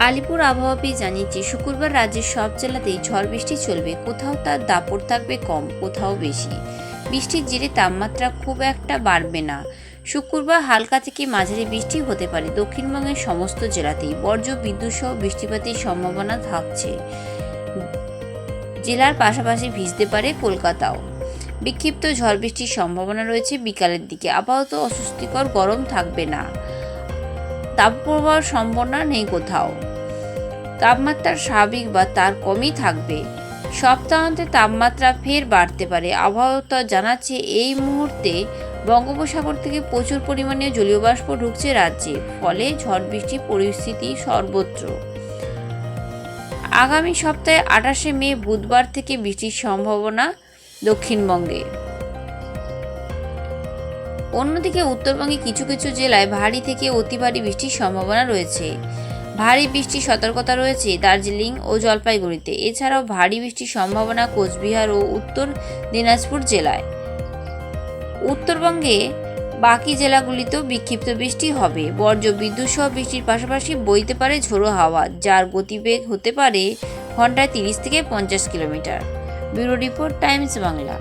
আলিপুর আবহাওয়াবি জানিয়েছে, শুক্রবার রাজ্যের সব জেলাতেই ঝড় বৃষ্টি চলবে। কোথাও তার দাপট থাকবে কম, কোথাও বেশি। বৃষ্টির জেরে তাপমাত্রা খুব একটা বাড়বে না। শুক্রবার হালকা থেকে মাঝারি বৃষ্টি হতে পারে দক্ষিণবঙ্গের সমস্ত জেলাতেই। বর্জ্য, বিদ্যুৎ সহ বৃষ্টিপাতের সম্ভাবনা থাকছে। জেলার পাশাপাশি ভিজতে পারে কলকাতাও। বিক্ষিপ্ত ঝড় বৃষ্টির সম্ভাবনা রয়েছে বিকালের দিকে। আপাতত অস্বস্তিকর গরম থাকবে না। তাপপ্রবাহের সম্ভাবনা নেই কোথাও। তাপমাত্রা স্বাভাবিক বা তার কমই থাকবে। সপ্তাহান্তে তাপমাত্রা ফের বাড়তে পারে। আবহাওয়া জানাচ্ছে, এই মুহূর্তে বঙ্গোপসাগর থেকে প্রচুর পরিমাণে জলীয় বাষ্প ঢুকছে রাজ্যে, ফলে ঝড় বৃষ্টি পরিস্থিতি সর্বত্র। আগামী সপ্তাহে আঠাশে মে বুধবার থেকে বৃষ্টির সম্ভাবনা দক্ষিণবঙ্গে। অন্যদিকে উত্তরবঙ্গে কিছু কিছু জেলায় ভারী থেকে অতি ভারী বৃষ্টির সম্ভাবনা রয়েছে। ভারী বৃষ্টির সতর্কতা রয়েছে দার্জিলিং ও জলপাইগুড়িতে। এছাড়াও ভারী বৃষ্টির সম্ভাবনা কোচবিহার ও উত্তর দিনাজপুর জেলায়। উত্তরবঙ্গে বাকি জেলাগুলিতেও বিক্ষিপ্ত বৃষ্টি হবে। বর্জ্য বিদ্যুৎ সহ বৃষ্টির পাশাপাশি বইতে পারে ঝোড়ো হাওয়া, যার গতিবেগ হতে পারে ঘন্টায় তিরিশ থেকে পঞ্চাশ kilometre. Bureau report Times Bangla.